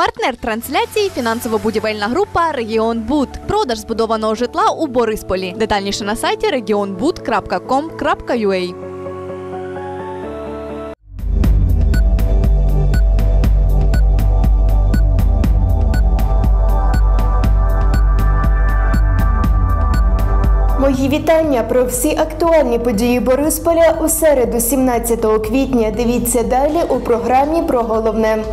Партнер трансляції фінансово-будівельна група Регіон Буд. Продаж збудованого житла у Борисполі. Детальніше на сайті regionbud.com.ua. Мої вітання про всі актуальні події Борисполя у середу, 17 квітня. Дивіться далі у програмі про головне.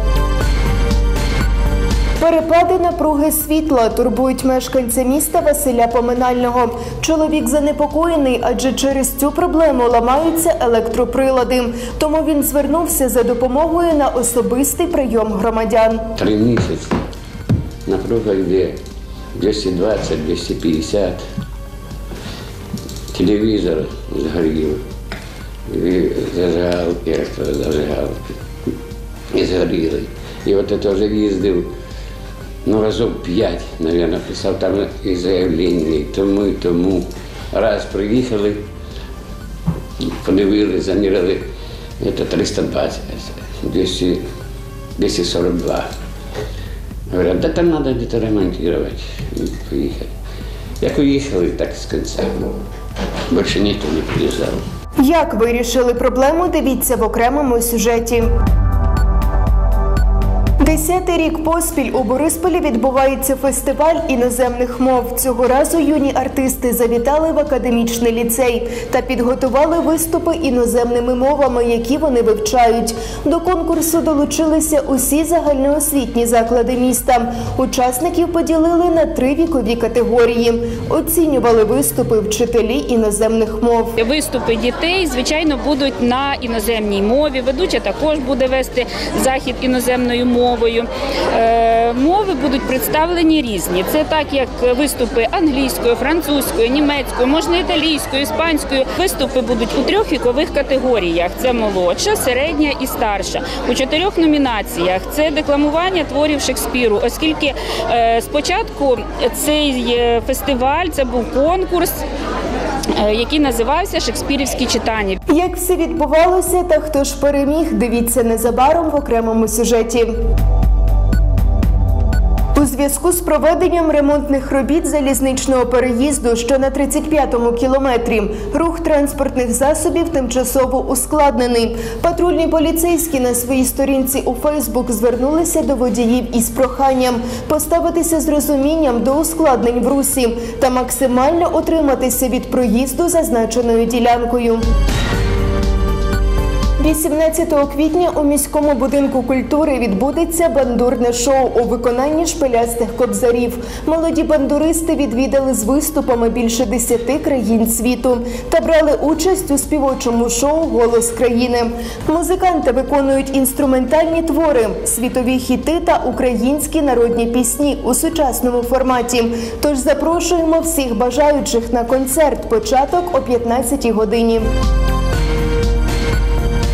Перепади напруги світла турбують мешканця міста Василя Поминального. Чоловік занепокоєний, адже через цю проблему ламаються електроприлади. Тому він звернувся за допомогою на особистий прийом громадян. Три місяці. Напруга йде 220-250. Телевізор згорів. І зажигалки. І згоріли. І от це вже їздив ну, разів п'ять, мабуть, писав там і заявлення, і тому, і тому. Раз приїхали, подивилися, заміряли, це 320, 200, 242. Говорят, да там надо где-то ремонтировать. Поехали. Як уїхали, так з кінця. Більше ніхто не приїжджав. Як вирішили проблему, дивіться в окремому сюжеті. Десятий рік поспіль у Борисполі відбувається фестиваль іноземних мов. Цього разу юні артисти завітали в академічний ліцей та підготували виступи іноземними мовами, які вони вивчають. До конкурсу долучилися усі загальноосвітні заклади міста. Учасників поділили на три вікові категорії. Оцінювали виступи вчителі іноземних мов. Виступи дітей, звичайно, будуть на іноземній мові. Ведуча також буде вести захід іноземною мовою. Е, Мови будуть представлені різні. Це так, як виступи англійською, французькою, німецькою, можна італійською, іспанською. Виступи будуть у трьох вікових категоріях: це молодша, середня і старша. У чотирьох номінаціях це декламування творів Шекспіру, оскільки е, спочатку цей е, фестиваль це був конкурс. Який називався Шекспірівські читання. Як все відбувалося та хто ж переміг, дивіться незабаром в окремому сюжеті. Зв'язку з проведенням ремонтних робіт залізничного переїзду, що на 35-му кілометрі, рух транспортних засобів тимчасово ускладнений. Патрульні поліцейські на своїй сторінці у Фейсбук звернулися до водіїв із проханням поставитися з розумінням до ускладнень в русі та максимально утриматися від проїзду зазначеною ділянкою. 18 квітня у міському будинку культури відбудеться бандурне шоу у виконанні шпилястих кобзарів. Молоді бандуристи відвідали з виступами більше 10 країн світу та брали участь у співочому шоу Голос країни. Музиканти виконують інструментальні твори, світові хіти та українські народні пісні у сучасному форматі. Тож запрошуємо всіх бажаючих на концерт. Початок о 15 годині.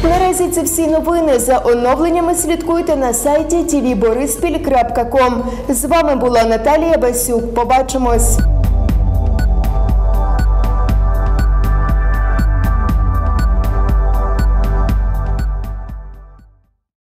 Наразі це всі новини. За оновленнями слідкуйте на сайті tvborispіль.com. З вами була Наталія Басюк. Побачимось.